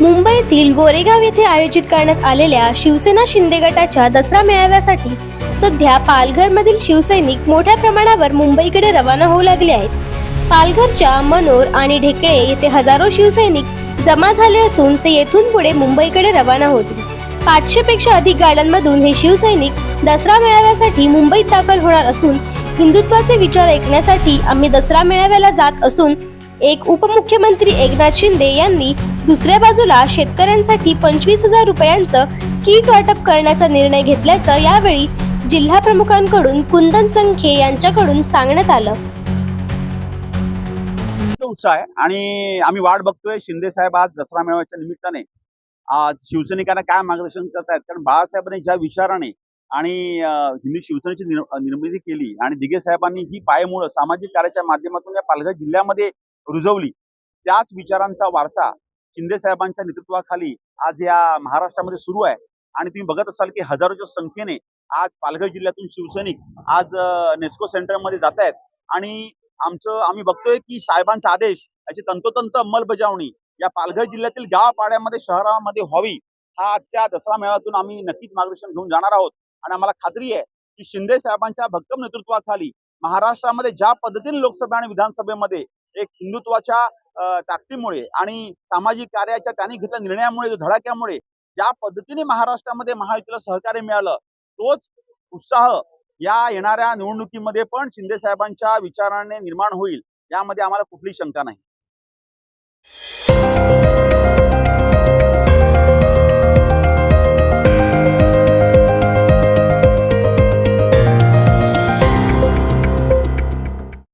मुंबईतील गोरेगाव येथे आयोजित करण्यात आलेल्या शिवसेना शिंदे गटाच्या दसरा मेळाव्यासाठी सध्या पालघरमधील शिवसैनिक मोठ्या प्रमाणावर मुंबईकडे रवाना होऊ लागले आहेत. पालघरच्या मनोर आणि ढेकळे येथे हजारो शिवसैनिक जमा झाले असून ते येथून पुढे मुंबईकडे रवाना होतील. पाचशे पेक्षा अधिक गाड्यांमधून हे शिवसैनिक दसरा मेळाव्यासाठी मुंबईत दाखल होणार असून हिंदुत्वाचे विचार ऐकण्यासाठी आम्ही दसरा मेळाव्याला जात असून एक उपमुख्यमंत्री एकनाथ शिंदे यांनी दुसऱ्या बाजूला शेतकऱ्यांसाठी पंचवीस हजार रुपयांचं किट वाटप करण्याचा निर्णय घेतल्याचं यावेळी जिल्हा प्रमुखांकडून कुंदन संखे यांच्याकडून सांगण्यात आलं. उत्साह आहे आणि आम्ही वाट बघतोय. शिंदे साहेब आज दसरा मेळाव्याच्या निमित्ताने आज शिवसैनिकांना काय मार्गदर्शन करतायत? कारण बाळासाहेबांनी ज्या विचाराने आणि हिंदी शिवसेनेची निर्मिती केली आणि दिघे साहेबांनी ही पायमुळं सामाजिक कार्याच्या माध्यमातून या पालघर जिल्ह्यामध्ये रुजवली. त्याच विचारांचा वारसा शिंदे साहेबांच्या नेतृत्वाखाली आज या महाराष्ट्रामध्ये सुरू आहे. आणि तुम्ही बघत असाल की हजारोच्या संख्येने आज पालघर जिल्ह्यातून शिवसैनिक आज नेस्को सेंटरमध्ये जात आहेत. आणि आमचं आम्ही बघतोय की साहेबांचा आदेश याची तंतोतंत अंमलबजावणी या पालघर जिल्ह्यातील गावापाड्यामध्ये शहरामध्ये व्हावी हा आजच्या दसरा मेळाव्यातून आम्ही नक्कीच मार्गदर्शन घेऊन जाणार आहोत. आणि आम्हाला खात्री आहे की शिंदे साहेबांच्या भक्कम नेतृत्वाखाली महाराष्ट्रामध्ये ज्या पद्धतीने लोकसभा आणि विधानसभेमध्ये एक हिंदुत्वाच्या अं, ताकदीमुळे आणि सामाजिक कार्याच्या त्यांनी घेतलेल्या निर्णयामुळे धडाक्यामुळे ज्या पद्धतीने महाराष्ट्रामध्ये महायुतीला सहकार्य मिळालं तोच उत्साह या येणाऱ्या निवडणुकीमध्ये पण शिंदे साहेबांच्या विचाराने निर्माण होईल यामध्ये आम्हाला कुठली शंका नाही.